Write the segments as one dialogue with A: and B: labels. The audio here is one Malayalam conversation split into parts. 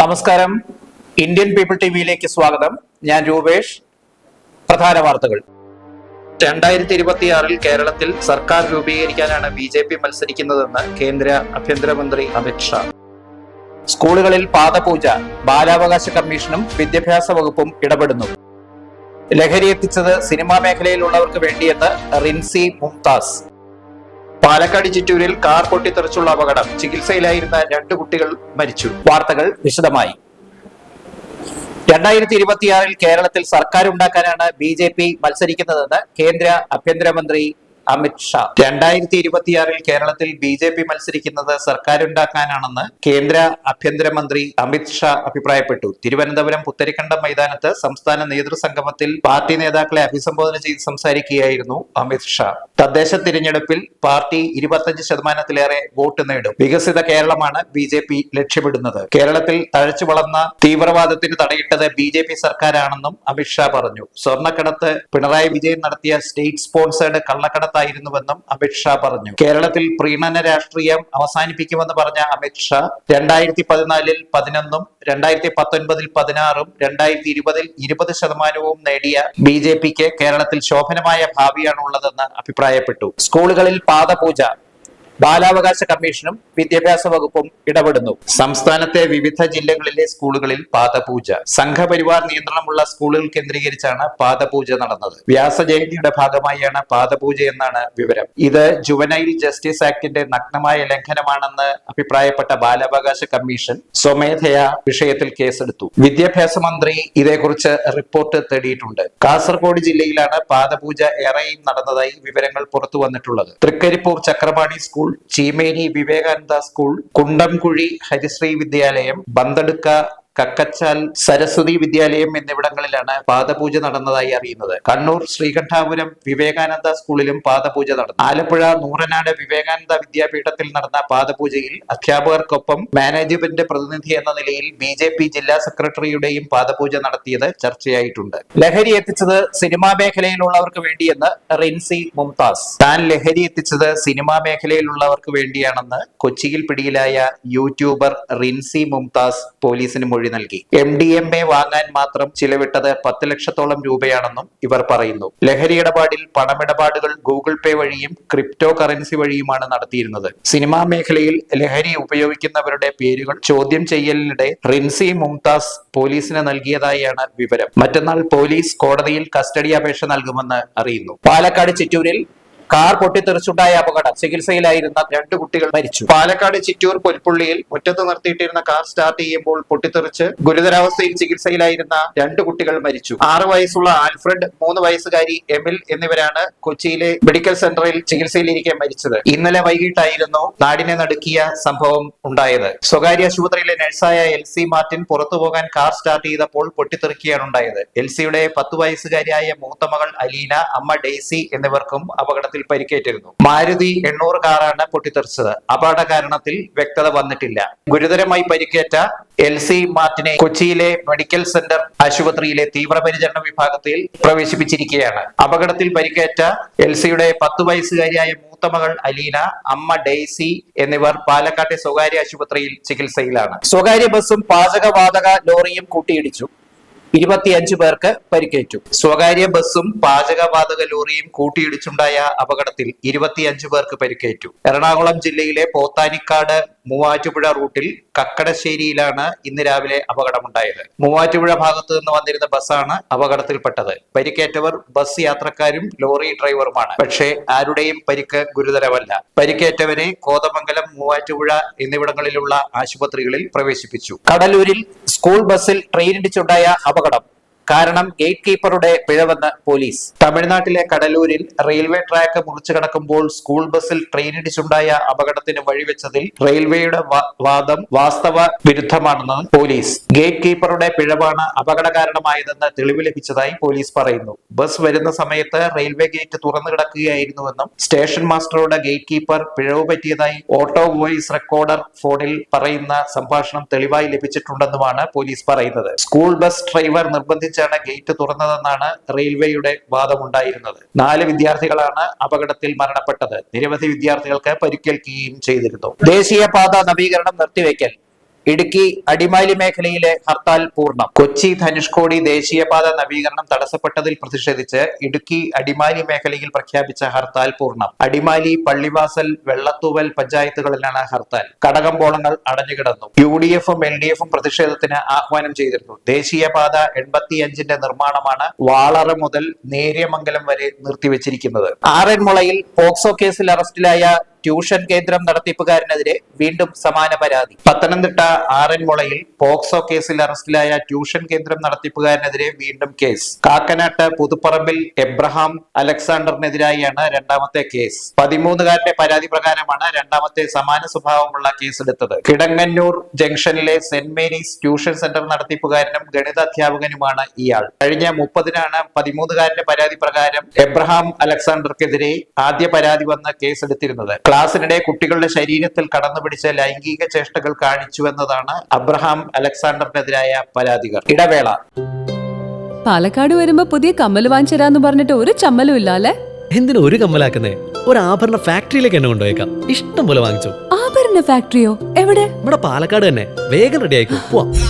A: നമസ്കാരം. ഇന്ത്യൻ പീപ്പിൾ ടിവിയിലേക്ക് സ്വാഗതം. ഞാൻ രൂപേഷ്. പ്രധാന വാർത്തകൾ. രണ്ടായിരത്തി ഇരുപത്തിയാറിൽ കേരളത്തിൽ സർക്കാർ രൂപീകരിക്കാനാണ് ബി ജെ പി മത്സരിക്കുന്നതെന്ന് കേന്ദ്ര ആഭ്യന്തരമന്ത്രി അമിത്ഷാ സ്കൂളുകളിൽ പാദപൂജ ബാലാവകാശ കമ്മീഷനും വിദ്യാഭ്യാസ വകുപ്പും ഇടപെടുന്നു. ലഹരി എത്തിച്ചത് സിനിമാ മേഖലയിലുള്ളവർക്ക് വേണ്ടിയെന്ന് റിൻസി മുംതാസ്. പാലക്കാട് ചിറ്റൂരിൽ കാർ പൊട്ടിത്തെറിച്ചുള്ള അപകടം. ചികിത്സയിലായിരുന്ന രണ്ട് കുട്ടികൾ മരിച്ചു. വാർത്തകൾ വിശദമായി. രണ്ടായിരത്തി ഇരുപത്തിയാറിൽ കേരളത്തിൽ സർക്കാർ ഉണ്ടാക്കാനാണ് ബി ജെ പി മത്സരിക്കുന്നതെന്ന് കേന്ദ്ര ആഭ്യന്തരമന്ത്രി അമിത് ഷാ. രണ്ടായിരത്തി ഇരുപത്തിയാറിൽ കേരളത്തിൽ ബി ജെ പി മത്സരിക്കുന്നത് സർക്കാരുണ്ടാക്കാനാണെന്ന് കേന്ദ്ര ആഭ്യന്തരമന്ത്രി അമിത് ഷാ അഭിപ്രായപ്പെട്ടു. തിരുവനന്തപുരം പുത്തരിക്കണ്ടം മൈതാനത്ത് സംസ്ഥാന നേതൃസംഗമത്തിൽ പാർട്ടി നേതാക്കളെ അഭിസംബോധന ചെയ്ത് സംസാരിക്കുകയായിരുന്നു അമിത് ഷാ. തദ്ദേശ തിരഞ്ഞെടുപ്പിൽ പാർട്ടി ഇരുപത്തഞ്ച് ശതമാനത്തിലേറെ വോട്ട് നേടും. വികസിത കേരളമാണ് ബി ജെ പി ലക്ഷ്യമിടുന്നത്. കേരളത്തിൽ തഴച്ചു വളർന്ന തീവ്രവാദത്തിന് തടയിട്ടത് ബി ജെ പി സർക്കാരാണെന്നും അമിത്ഷാ പറഞ്ഞു. സ്വർണക്കടത്ത് പിണറായി വിജയൻ നടത്തിയ സ്റ്റേറ്റ് സ്പോൺസേഡ് കള്ളക്കടത്തായിരുന്നുവെന്നും അമിത്ഷാ പറഞ്ഞു. കേരളത്തിൽ പ്രീണന രാഷ്ട്രീയം അവസാനിപ്പിക്കുമെന്ന് പറഞ്ഞ അമിത്ഷാ രണ്ടായിരത്തി പതിനാലിൽ പതിനൊന്നും രണ്ടായിരത്തി പത്തൊൻപതിൽ പതിനാറും രണ്ടായിരത്തി ഇരുപതിൽ ഇരുപത് ശതമാനവും നേടിയ ബി ജെ പിക്ക് കേരളത്തിൽ ശോഭനമായ ഭാവിയാണുള്ളതെന്ന് അഭിപ്രായപ്പെട്ടു. സ്കൂളുകളിൽ പാദപൂജ ബാലാവകാശ കമ്മീഷനും വിദ്യാഭ്യാസ വകുപ്പും ഇടപെടുന്നു. സംസ്ഥാനത്തെ വിവിധ ജില്ലകളിലെ സ്കൂളുകളിൽ പാദപൂജ. സംഘപരിവാർ നിയന്ത്രണമുള്ള സ്കൂളുകൾ കേന്ദ്രീകരിച്ചാണ് പാദപൂജ നടന്നത്. വ്യാസജയന്തിയുടെ ഭാഗമായാണ് പാദപൂജ എന്നാണ് വിവരം. ഇത് ജുവനൈൽ ജസ്റ്റിസ് ആക്ടിന്റെ നഗ്നമായ ലംഘനമാണെന്ന് അഭിപ്രായപ്പെട്ട ബാലാവകാശ കമ്മീഷൻ സ്വമേധയാ വിഷയത്തിൽ കേസെടുത്തു. വിദ്യാഭ്യാസ മന്ത്രി ഇതേക്കുറിച്ച് റിപ്പോർട്ട് തേടിയിട്ടുണ്ട്. കാസർഗോഡ് ജില്ലയിലാണ് പാദപൂജ ഏറെയും നടന്നതായി വിവരങ്ങൾ പുറത്തു വന്നിട്ടുള്ളത് തൃക്കരിപ്പൂർ ചക്രപാണി സ്കൂൾ ചീമേനി വിവേകാനന്ദ സ്കൂൾ കുണ്ടംകുഴി ഹരിശ്രീ വിദ്യാലയം ബന്തടുക്ക കക്കച്ചാൽ സരസ്വതി വിദ്യാലയം എന്നിവിടങ്ങളിലാണ് പാദപൂജ നടന്നതായി അറിയുന്നത്. കണ്ണൂർ ശ്രീകണ്ഠാപുരം വിവേകാനന്ദ സ്കൂളിലും പാദപൂജ നടന്നു. ആലപ്പുഴ നൂറനാട് വിവേകാനന്ദ വിദ്യാപീഠത്തിൽ നടന്ന പാദപൂജയിൽ അധ്യാപകർക്കൊപ്പം മാനേജ്മെന്റ് പ്രതിനിധി എന്ന നിലയിൽ ബി ജെ പി ജില്ലാ സെക്രട്ടറിയുടെയും പാദപൂജ നടത്തിയത് ചർച്ചയായിട്ടുണ്ട്. ലഹരി എത്തിച്ചത് സിനിമാ മേഖലയിലുള്ളവർക്ക് വേണ്ടിയെന്ന് റിൻസി മുംതാസ്. താൻ ലഹരി എത്തിച്ചത് സിനിമാ മേഖലയിലുള്ളവർക്ക് വേണ്ടിയാണെന്ന് കൊച്ചിയിൽ പിടിയിലായ യൂട്യൂബർ റിൻസി മുംതാസ് പോലീസിന് മൊഴി നൽകി. എം ഡി എം എ വാങ്ങാൻ മാത്രം ചിലവിട്ടത് പത്ത് ലക്ഷത്തോളം രൂപയാണെന്നും ഇവർ പറയുന്നു. ലഹരി ഇടപാടിൽ പണമിടപാടുകൾ ഗൂഗിൾ പേ വഴിയും ക്രിപ്റ്റോ കറൻസി വഴിയുമാണ് നടത്തിയിരുന്നത്. സിനിമാ മേഖലയിൽ ലഹരി ഉപയോഗിക്കുന്നവരുടെ പേരുകൾ ചോദ്യം ചെയ്യലിനിടെ റിൻസി മുംതാസ് പോലീസിന് നൽകിയതായാണ് വിവരം. മറ്റന്നാൾ പോലീസ് കോടതിയിൽ കസ്റ്റഡി അപേക്ഷ നൽകുമെന്ന് അറിയുന്നു. പാലക്കാട് ചിറ്റൂരിൽ കാർ പൊട്ടിത്തെറിച്ചുണ്ടായ അപകടം. ചികിത്സയിലായിരുന്ന രണ്ട് കുട്ടികൾ മരിച്ചു. പാലക്കാട് ചിറ്റൂർ പൊൽപ്പുള്ളിയിൽ മുറ്റത്ത് നിർത്തിയിട്ടിരുന്ന കാർ സ്റ്റാർട്ട് ചെയ്യുമ്പോൾ പൊട്ടിത്തെറിച്ച് ഗുരുതരാവസ്ഥയിൽ ചികിത്സയിലായിരുന്ന രണ്ട് കുട്ടികൾ മരിച്ചു. ആറ് വയസ്സുള്ള ആൽഫ്രഡ് മൂന്ന് വയസ്സുകാരി എമിൽ എന്നിവരാണ് കൊച്ചിയിലെ മെഡിക്കൽ സെന്ററിൽ ചികിത്സയിലിരിക്കെ മരിച്ചത്. ഇന്നലെ വൈകിട്ടായിരുന്നു നാടിനെ നടുക്കിയ സംഭവം ഉണ്ടായത്. സ്വകാര്യ ആശുപത്രിയിലെ നഴ്സായ എൽ സി മാർട്ടിൻ പുറത്തു പോകാൻ കാർ സ്റ്റാർട്ട് ചെയ്തപ്പോൾ പൊട്ടിത്തെറിക്കുകയാണ് ഉണ്ടായത്. എൽ സിയുടെ പത്തു വയസ്സുകാരിയായ മൂത്ത മകൾ അലീന അമ്മ ഡെയ്സി എന്നിവർക്കും അപകടത്തിൽ പരിക്കേറ്റിരുന്നു. മാരുതി എണ്ണൂറ് കാറാണ് പൊട്ടിത്തെറിച്ചത്. അപകട കാരണത്തിൽ വ്യക്തത വന്നിട്ടില്ല. ഗുരുതരമായി പരിക്കേറ്റ എൽ സി മാർട്ടിനെ കൊച്ചിയിലെ മെഡിക്കൽ സെന്റർ ആശുപത്രിയിലെ തീവ്രപരിചരണ വിഭാഗത്തിൽ പ്രവേശിപ്പിച്ചിരിക്കുകയാണ്. അപകടത്തിൽ പരിക്കേറ്റ എൽ സിയുടെ പത്തു വയസ്സുകാരിയായ മൂത്ത മകൾ അലീന അമ്മ ഡെയ്സി എന്നിവർ പാലക്കാട്ടെ സ്വകാര്യ ആശുപത്രിയിൽ ചികിത്സയിലാണ്. സ്വകാര്യ ബസ്സും പാചകവാതക ലോറിയും കൂട്ടിയിടിച്ചു. ഇരുപത്തിയഞ്ചു പേർക്ക് പരിക്കേറ്റു. സ്വകാര്യ ബസ്സും പാചകവാതക ലോറിയും കൂട്ടിയിടിച്ചുണ്ടായ അപകടത്തിൽ ഇരുപത്തിയഞ്ചു പേർക്ക് പരിക്കേറ്റു. എറണാകുളം ജില്ലയിലെ പോത്താനിക്കാട് മൂവാറ്റുപുഴ റൂട്ടിൽ കക്കടശ്ശേരിയിലാണ് ഇന്ന് രാവിലെ അപകടമുണ്ടായത്. മൂവാറ്റുപുഴ ഭാഗത്തു നിന്ന് വന്നിരുന്ന ബസ്സാണ് അപകടത്തിൽപ്പെട്ടത്. പരിക്കേറ്റവർ ബസ് യാത്രക്കാരും ലോറി ഡ്രൈവറുമാണ്. പക്ഷേ ആരുടെയും പരിക്ക് ഗുരുതരമല്ല. പരിക്കേറ്റവരെ കോതമംഗലം മൂവാറ്റുപുഴ എന്നിവിടങ്ങളിലുള്ള ആശുപത്രികളിൽ പ്രവേശിപ്പിച്ചു. കടലൂരിൽ സ്കൂൾ ബസ്സിൽ ട്രെയിനിടിച്ചുണ്ടായ അപകടം அபகடம் കാരണം ഗേറ്റ് കീപ്പറുടെ പിഴവെന്ന് പോലീസ്. തമിഴ്നാട്ടിലെ കടലൂരിൽ റെയിൽവേ ട്രാക്ക് മുറിച്ചു കടക്കുമ്പോൾ സ്കൂൾ ബസ്സിൽ ട്രെയിനിടിച്ചുണ്ടായ അപകടത്തിന് വഴിവെച്ചതിൽ റെയിൽവേയുടെ വാദം വാസ്തവ വിരുദ്ധമാണെന്ന് പോലീസ്. ഗേറ്റ് കീപ്പറുടെ പിഴവാണ് അപകട കാരണമായതെന്ന് തെളിവ് ലഭിച്ചതായി പോലീസ് പറയുന്നു. ബസ് വരുന്ന സമയത്ത് റെയിൽവേ ഗേറ്റ് തുറന്നു കിടക്കുകയായിരുന്നുവെന്നും സ്റ്റേഷൻ മാസ്റ്ററുടെ ഗേറ്റ് കീപ്പർ പിഴവ് പറ്റിയതായി ഓട്ടോ വോയിസ് റെക്കോർഡർ ഫോണിൽ പറയുന്ന സംഭാഷണം തെളിവായി ലഭിച്ചിട്ടുണ്ടെന്നുമാണ് പോലീസ് പറയുന്നത്. സ്കൂൾ ബസ് ഡ്രൈവർ നിർബന്ധിച്ചാണ് ഗേറ്റ് തുറന്നതെന്നാണ് റെയിൽവേയുടെ വാദമുണ്ടായിരുന്നത്. നാല് വിദ്യാർത്ഥികളാണ് അപകടത്തിൽ മരണപ്പെട്ടത്. നിരവധി വിദ്യാർത്ഥികൾക്ക് പരിക്കേൽക്കുകയും ചെയ്തിരുന്നു. ദേശീയപാത നവീകരണം നിർത്തിവെക്കൽ. ഇടുക്കി അടിമാലി മേഖലയിലെ ഹർത്താൽ പൂർണം. കൊച്ചി ധനുഷ്കോടി ദേശീയപാത നവീകരണം തടസ്സപ്പെട്ടതിൽ പ്രതിഷേധിച്ച് ഇടുക്കി അടിമാലി മേഖലയിൽ പ്രഖ്യാപിച്ച ഹർത്താൽ പൂർണം. അടിമാലി പള്ളിവാസൽ വെള്ളത്തൂവൽ പഞ്ചായത്തുകളിലാണ് ഹർത്താൽ. കടകമ്പോളങ്ങൾ അടഞ്ഞുകിടന്നു. യു ഡി എഫും എൽ ഡി എഫും പ്രതിഷേധത്തിന് ആഹ്വാനം ചെയ്തിരുന്നു. ദേശീയപാത എൺപത്തിയഞ്ചിന്റെ നിർമ്മാണമാണ് വാളറ മുതൽ നേര്യമംഗലം വരെ നിർത്തിവെച്ചിരിക്കുന്നത്. ആറന്മുളയിൽ പോക്സോ കേസിൽ അറസ്റ്റിലായ ട്യൂഷൻ കേന്ദ്രം നടത്തിപ്പുകാരനെതിരെ വീണ്ടും സമാന പരാതി. പത്തനംതിട്ട ആറന്മുളയിൽ പോക്സോ കേസിൽ അറസ്റ്റിലായ ട്യൂഷൻ കേന്ദ്രം നടത്തിപ്പുകാരനെതിരെ വീണ്ടും കേസ്. കാക്കനാട്ട് പുതുപ്പറമ്പിൽ എബ്രഹാം അലക്സാണ്ടറിനെതിരായാണ് രണ്ടാമത്തെ കേസ്. പതിമൂന്നുകാരന്റെ പരാതി പ്രകാരമാണ് രണ്ടാമത്തെ സമാന സ്വഭാവമുള്ള കേസെടുത്തത്. കിടങ്ങന്നൂർ ജംഗ്ഷനിലെ സെന്റ് മേരീസ് ട്യൂഷൻ സെന്റർ നടത്തിപ്പുകാരനും ഗണിതാധ്യാപകനുമാണ് ഇയാൾ. കഴിഞ്ഞ മുപ്പതിനാണ് പതിമൂന്നുകാരന്റെ പരാതി പ്രകാരം എബ്രഹാം അലക്സാണ്ടർക്കെതിരെ ആദ്യ പരാതി വന്ന് കേസെടുത്തിരുന്നത്. ക്ലാസ്സിനിടെ കുട്ടികളുടെ ശരീരത്തിൽ കടന്നു പിടിച്ച ലൈംഗിക ചേഷ്ടകൾ കാണിച്ചു എന്നതാണ് അബ്രഹാം അലക്സാണ്ടറിനെതിരായ പരാതികൾ. ഇടവേള.
B: പാലക്കാട് വരുമ്പോ പുതിയ കമ്മൽ വാങ്ങിച്ചരാന്ന് പറഞ്ഞിട്ട് ഒരു ചമ്മലും ഇല്ല അല്ലെ
C: എന്തിനു ഒരു കമ്മലാക്കുന്നേ? ഒരു ആഭരണ ഫാക്ടറിയിലേക്ക് എന്നെ കൊണ്ടുപോയേക്കാം. ഇഷ്ടം പോലെ വാങ്ങിച്ചു.
B: ആഭരണ ഫാക്ടറിയോ? എവിടെ?
C: ഇവിടെ പാലക്കാട് തന്നെ. വേഗം റെഡി ആയിക്കോ. പോവാം.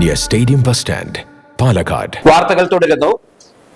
D: near stadium bus stand Palakkad
A: വാർത്തകൾ തുടരുന്നു.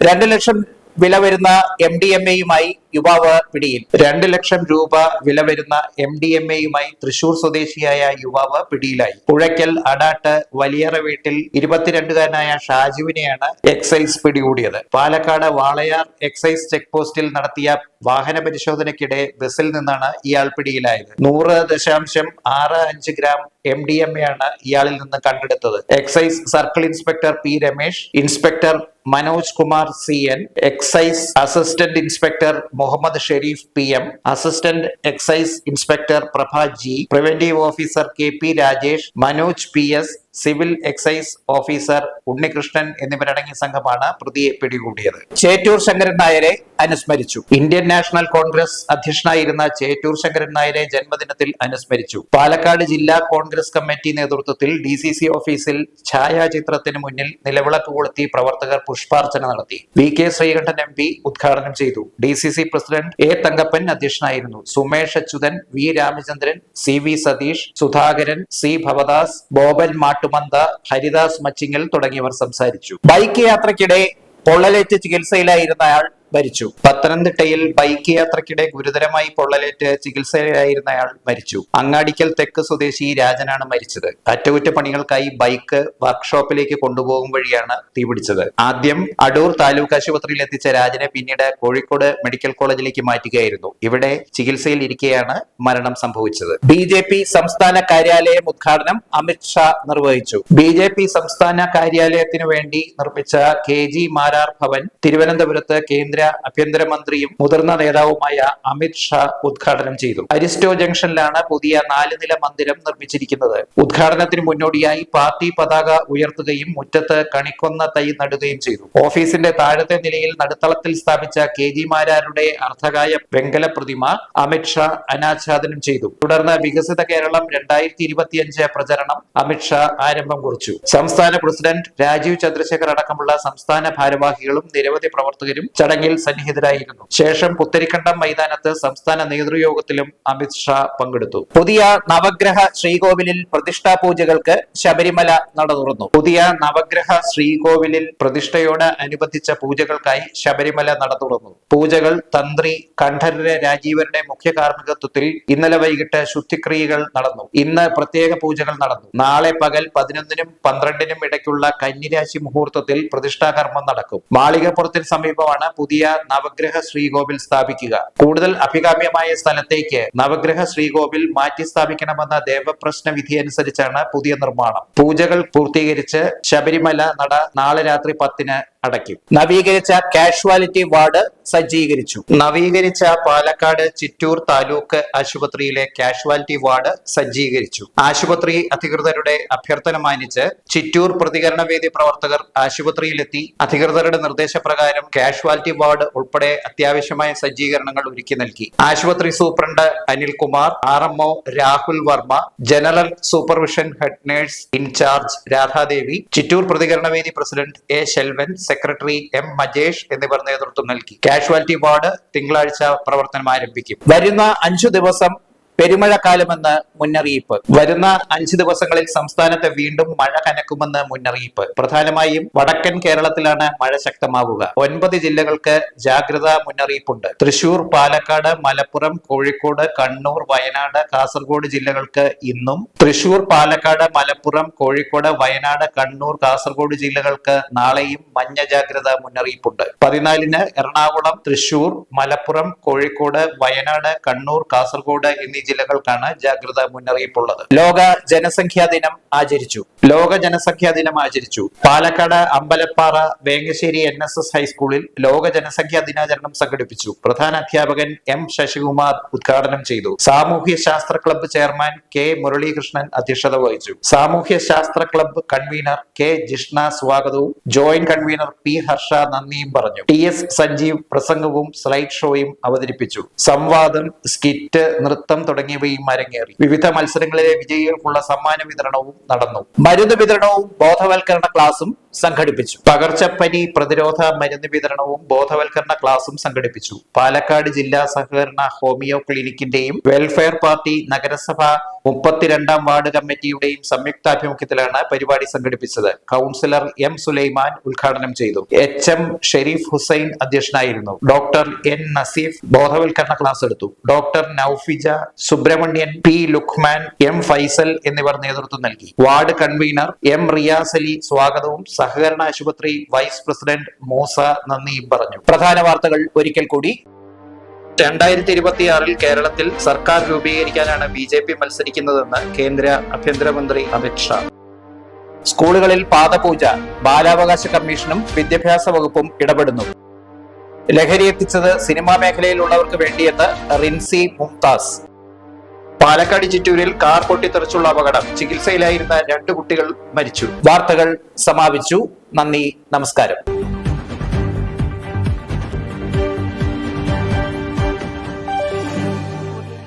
A: രണ്ട് ലക്ഷം വില വരുന്ന എം ഡി എം എയുമായി യുവാവ് പിടിയിൽ. രണ്ട് ലക്ഷം രൂപ വില വരുന്ന എം ഡി എം എയുമായി തൃശൂർ സ്വദേശിയായ യുവാവ് പിടിയിലായി. പുഴയ്ക്കൽ അടാട്ട് വലിയറ വീട്ടിൽ ഇരുപത്തിരണ്ടുകാരനായ ഷാജുവിനെയാണ് എക്സൈസ് പിടികൂടിയത്. പാലക്കാട് വാളയാർ എക്സൈസ് ചെക്ക് പോസ്റ്റിൽ നടത്തിയ വാഹന പരിശോധനയ്ക്കിടെ ബസ്സിൽ നിന്നാണ് ഇയാൾ പിടിയിലായത്. നൂറ് ദശാംശം ആറ് അഞ്ച് gram M D M A ആണ് ഇയാളിൽ നിന്ന് കണ്ടെടുത്തത്. Excise circle inspector P Ramesh inspector Manoj Kumar C N excise assistant inspector Muhammad Sharif P M assistant excise inspector Prabha G preventive officer K P Rajesh Manoj P S civil excise officer Unnikrishnan എന്നിവരടങ്ങിയ സംഘമാണ് പ്രതിയെ പിടികൂടിയത്. ചേറ്റൂർ ശങ്കരൻ നായരെ അനുസ്മരിച്ചു. ഇന്ത്യൻ നാഷണൽ കോൺഗ്രസ് അധ്യക്ഷനായിരുന്ന ചേറ്റൂർ ശങ്കരൻ നായരെ ജന്മദിനത്തിൽ അനുസ്മരിച്ചു. പാലക്കാട് ജില്ലാ കോൺഗ്രസ് കമ്മിറ്റി നേതൃത്വത്തിൽ ഡി സി സി ഓഫീസിൽ ഛായാചിത്രത്തിന് മുന്നിൽ നിലവിളക്ക് കൊളുത്തി പ്രവർത്തകർ പുഷ്പാർച്ചന നടത്തി. V K Sreekandan M P ഉദ്ഘാടനം ചെയ്തു. D C C president A Thankappan അധ്യക്ഷനായിരുന്നു. Sumesh Achuthan V Ramachandran C V Satheesh Sudhakaran C Bhavadas Boban Mattumantha Haridas Machingal തുടങ്ങിയവർ സംസാരിച്ചു. ബൈക്ക് യാത്രക്കിടെ പൊള്ളലേറ്റ് ചികിത്സയിലായിരുന്ന അയാൾ മരിച്ചു. പത്തനംതിട്ടയിൽ ബൈക്ക് യാത്രക്കിടെ ഗുരുതരമായി പൊള്ളലേറ്റ് ചികിത്സയിലായിരുന്നയാൾ മരിച്ചു. അങ്ങാടിക്കൽ തെക്ക് സ്വദേശി രാജനാണ് മരിച്ചത്. അറ്റകുറ്റപ്പണികൾക്കായി ബൈക്ക് വർക്ക്ഷോപ്പിലേക്ക് കൊണ്ടുപോകും വഴിയാണ് തീപിടിച്ചത് ആദ്യം അടൂർ താലൂക്ക് ആശുപത്രിയിൽ എത്തിച്ച രാജനെ പിന്നീട് കോഴിക്കോട് മെഡിക്കൽ കോളേജിലേക്ക് മാറ്റുകയായിരുന്നു. ഇവിടെ ചികിത്സയിൽ ഇരിക്കെയാണ് മരണം സംഭവിച്ചത്. ബി ജെ പി സംസ്ഥാന കാര്യാലയം ഉദ്ഘാടനം അമിത്ഷാ നിർവഹിച്ചു. ബി ജെ പി സംസ്ഥാന കാര്യാലയത്തിനു വേണ്ടി നിർമ്മിച്ച കെ ജി മാരാർ ഭവൻ തിരുവനന്തപുരത്ത് കേന്ദ്ര ആഭ്യന്തരമന്ത്രിയും മുതിർന്ന നേതാവുമായ അമിത് ഷാ ഉദ്ഘാടനം ചെയ്തു. അരിസ്റ്റോ ജംഗ്ഷനിലാണ് പുതിയ നാല് നില മന്ദിരം നിർമ്മിച്ചിരിക്കുന്നത്. ഉദ്ഘാടനത്തിന് മുന്നോടിയായി പാർട്ടി പതാക ഉയർത്തുകയും മുറ്റത്ത് കണിക്കൊന്ന തൈ നടുകയും ചെയ്തു. ഓഫീസിന്റെ താഴത്തെ നിലയിൽ നടുത്തളത്തിൽ സ്ഥാപിച്ച കെ ജി മാരാരുടെ അർദ്ധകായ വെങ്കല പ്രതിമ അമിത് ഷാ അനാച്ഛാദനം ചെയ്തു. തുടർന്ന് വികസിത കേരളം രണ്ടായിരത്തി ഇരുപത്തിയഞ്ച് പ്രചരണം അമിത് ഷാ ആരംഭം കുറിച്ചു. സംസ്ഥാന പ്രസിഡന്റ് രാജീവ് ചന്ദ്രശേഖർ അടക്കമുള്ള സംസ്ഥാന ഭാരവാഹികളും നിരവധി പ്രവർത്തകരും ചടങ്ങിൽ ചടങ്ങിൽ സന്നിഹിതരായിരുന്നു. ശേഷം പുത്തരിക്കണ്ടം മൈതാനത്ത് സംസ്ഥാന നേതൃയോഗത്തിലും അമിത് ഷാ പങ്കെടുത്തു. പുതിയ നവഗ്രഹ ശ്രീകോവിലിൽ പ്രതിഷ്ഠാ പൂജകൾക്ക് ശബരിമല നട തുറന്നു. പുതിയ നവഗ്രഹ ശ്രീകോവിലിൽ പ്രതിഷ്ഠയോട് അനുബന്ധിച്ച പൂജകൾക്കായി ശബരിമല നട തുറന്നു. പൂജകൾ തന്ത്രി കണ്ഠരര് രാജീവരുടെ മുഖ്യ കാർമ്മികത്വത്തിൽ ഇന്നലെ വൈകിട്ട് ശുദ്ധിക്രിയകൾ നടന്നു. ഇന്ന് പ്രത്യേക പൂജകൾ നടന്നു. നാളെ പകൽ പതിനൊന്നിനും പന്ത്രണ്ടിനും ഇടയ്ക്കുള്ള കന്നിരാശി മുഹൂർത്തത്തിൽ പ്രതിഷ്ഠാകർമ്മം നടക്കും. മാളികപ്പുറത്തിന് സമീപമാണ് പുതിയ നവഗ്രഹ ശ്രീകോവിൽ സ്ഥാപിക്കുക. കൂടുതൽ അഭികാമ്യമായ സ്ഥലത്തേക്ക് നവഗ്രഹ ശ്രീകോവിൽ മാറ്റി സ്ഥാപിക്കണമെന്ന ദേവപ്രശ്ന വിധി അനുസരിച്ചാണ് പുതിയ നിർമ്മാണം. പൂജകൾ പൂർത്തീകരിച്ച് ശബരിമല നട നാളെ രാത്രി പത്തിന് അടയ്ക്കും. നവീകരിച്ച കാഷ്വാലിറ്റി വാർഡ് സജ്ജീകരിച്ചു. നവീകരിച്ച പാലക്കാട് ചിറ്റൂർ താലൂക്ക് ആശുപത്രിയിലെ കാഷ്വാലിറ്റി വാർഡ് സജ്ജീകരിച്ചു. ആശുപത്രി അധികൃതരുടെ അഭ്യർത്ഥന മാനിച്ച് ചിറ്റൂർ പ്രതികരണ വേദി പ്രവർത്തകർ ആശുപത്രിയിലെത്തി. അധികൃതരുടെ നിർദ്ദേശപ്രകാരം കാഷ്വാലിറ്റി വാർഡ് ഉൾപ്പെടെ അത്യാവശ്യമായ സജ്ജീകരണങ്ങൾ ഒരുക്കി നൽകി. ആശുപത്രി superintendent Anilkumar R M O Rahul Varma general supervision head nurse in charge Radhadevi Chittoor പ്രതികരണ വേദി president A Selvan secretary M Majesh എന്നിവർ നേതൃത്വം നൽകി. കാഷ്വാലിറ്റി വാർഡ് തിങ്കളാഴ്ച പ്രവർത്തനം ആരംഭിക്കും വരുന്ന അഞ്ചു ദിവസം പെരുമഴക്കാലമെന്ന് മുന്നറിയിപ്പ്. വരുന്ന അഞ്ച് ദിവസങ്ങളിൽ സംസ്ഥാനത്ത് വീണ്ടും മഴ കനക്കുമെന്ന് മുന്നറിയിപ്പ്. പ്രധാനമായും വടക്കൻ കേരളത്തിലാണ് മഴ ശക്തമാവുക. ഒൻപത് ജില്ലകൾക്ക് ജാഗ്രതാ മുന്നറിയിപ്പുണ്ട്. തൃശൂർ പാലക്കാട് മലപ്പുറം കോഴിക്കോട് കണ്ണൂർ വയനാട് കാസർഗോഡ് ജില്ലകൾക്ക് ഇന്നും തൃശൂർ പാലക്കാട് മലപ്പുറം കോഴിക്കോട് വയനാട് കണ്ണൂർ കാസർഗോഡ് ജില്ലകൾക്ക് നാളെയും മഞ്ഞ ജാഗ്രതാ മുന്നറിയിപ്പുണ്ട്. പതിനാലിന് എറണാകുളം തൃശൂർ മലപ്പുറം കോഴിക്കോട് വയനാട് കണ്ണൂർ കാസർഗോഡ് എന്നീ ജില്ലകൾക്കാണ് ജാഗ്രതാ മുന്നറിയിപ്പുള്ളത്. ലോക ജനസംഖ്യാ ദിനം ആചരിച്ചു. ലോക ജനസംഖ്യാ ദിനം ആചരിച്ചു. Palakkad Ambalappara Vengassery N S S ഹൈസ്കൂളിൽ ലോക ജനസംഖ്യാ ദിനാചരണം സംഘടിപ്പിച്ചു. പ്രധാന അധ്യാപകൻ എം ശശികുമാർ ഉദ്ഘാടനം ചെയ്തു. സാമൂഹ്യ ശാസ്ത്ര ക്ലബ്ബ് ചെയർമാൻ കെ മുരളീകൃഷ്ണൻ അധ്യക്ഷത വഹിച്ചു. സാമൂഹ്യ ശാസ്ത്ര ക്ലബ്ബ് കൺവീനർ കെ ജിഷ്ണ സ്വാഗതവും ജോയിന്റ് കൺവീനർ പി ഹർഷ നന്ദിയും പറഞ്ഞു. ടി എസ് സഞ്ജീവ് പ്രസംഗവും സ്ലൈഡ് ഷോയും അവതരിപ്പിച്ചു. സംവാദം സ്കിറ്റ് നൃത്തം തുടങ്ങിയവയും അരങ്ങേറി വിവിധ മത്സരങ്ങളിലെ വിജയികൾക്കുള്ള സമ്മാന വിതരണവും നടന്നു. മരുന്ന് വിതരണവും ബോധവൽക്കരണ ക്ലാസും സംഘടിപ്പിച്ചു. പകർച്ചപ്പനി പ്രതിരോധ മരുന്ന് വിതരണവും ബോധവൽക്കരണ ക്ലാസും സംഘടിപ്പിച്ചു. പാലക്കാട് ജില്ലാ സഹകരണ ഹോമിയോ ക്ലിനിക്കിന്റെയും വെൽഫെയർ പാർട്ടി നഗരസഭ മുപ്പത്തിരണ്ടാം വാർഡ് കമ്മിറ്റിയുടെയും സംയുക്താഭിമുഖ്യത്തിലാണ് പരിപാടി സംഘടിപ്പിച്ചത്. കൗൺസിലർ എം സുലൈമാൻ ഉദ്ഘാടനം ചെയ്തു. എച്ച് എം ഷെരീഫ് ഹുസൈൻ അധ്യക്ഷനായിരുന്നു. ഡോക്ടർ എൻ നസീഫ് ബോധവൽക്കരണ ക്ലാസ് എടുത്തു. Doctor Naufija Subramanian P Luqman M Faisal എന്നിവർ നേതൃത്വം നൽകി. Ward convener M Riyas Ali സ്വാഗതവും സഹകരണ ആശുപത്രി വൈസ് പ്രസിഡന്റ് മോസ നന്ദി പറഞ്ഞു. പ്രധാന വാർത്തകൾ ഒരിക്കൽ കൂടി. രണ്ടായിരത്തി ഇരുപത്തിയാറിൽ കേരളത്തിൽ സർക്കാർ രൂപീകരിക്കാനാണ് ബി ജെ പി മത്സരിക്കുന്നതെന്ന് കേന്ദ്ര ആഭ്യന്തരമന്ത്രി അമിത് ഷാ. സ്കൂളുകളിൽ പാദപൂജ ബാലാവകാശ കമ്മീഷനും വിദ്യാഭ്യാസ വകുപ്പും ഇടപെടുന്നു. ലഹരി എത്തിച്ചത് സിനിമാ മേഖലയിലുള്ളവർക്ക് വേണ്ടിയെന്ന് റിൻസി മുംതാസ്. പാലക്കാട് ചിറ്റൂരിൽ കാർ പൊട്ടിത്തെറിച്ചുള്ള അപകടം. ചികിത്സയിലായിരുന്ന രണ്ട് കുട്ടികൾ മരിച്ചു. വാർത്തകൾ സമാപിച്ചു. നന്ദി നമസ്കാരം.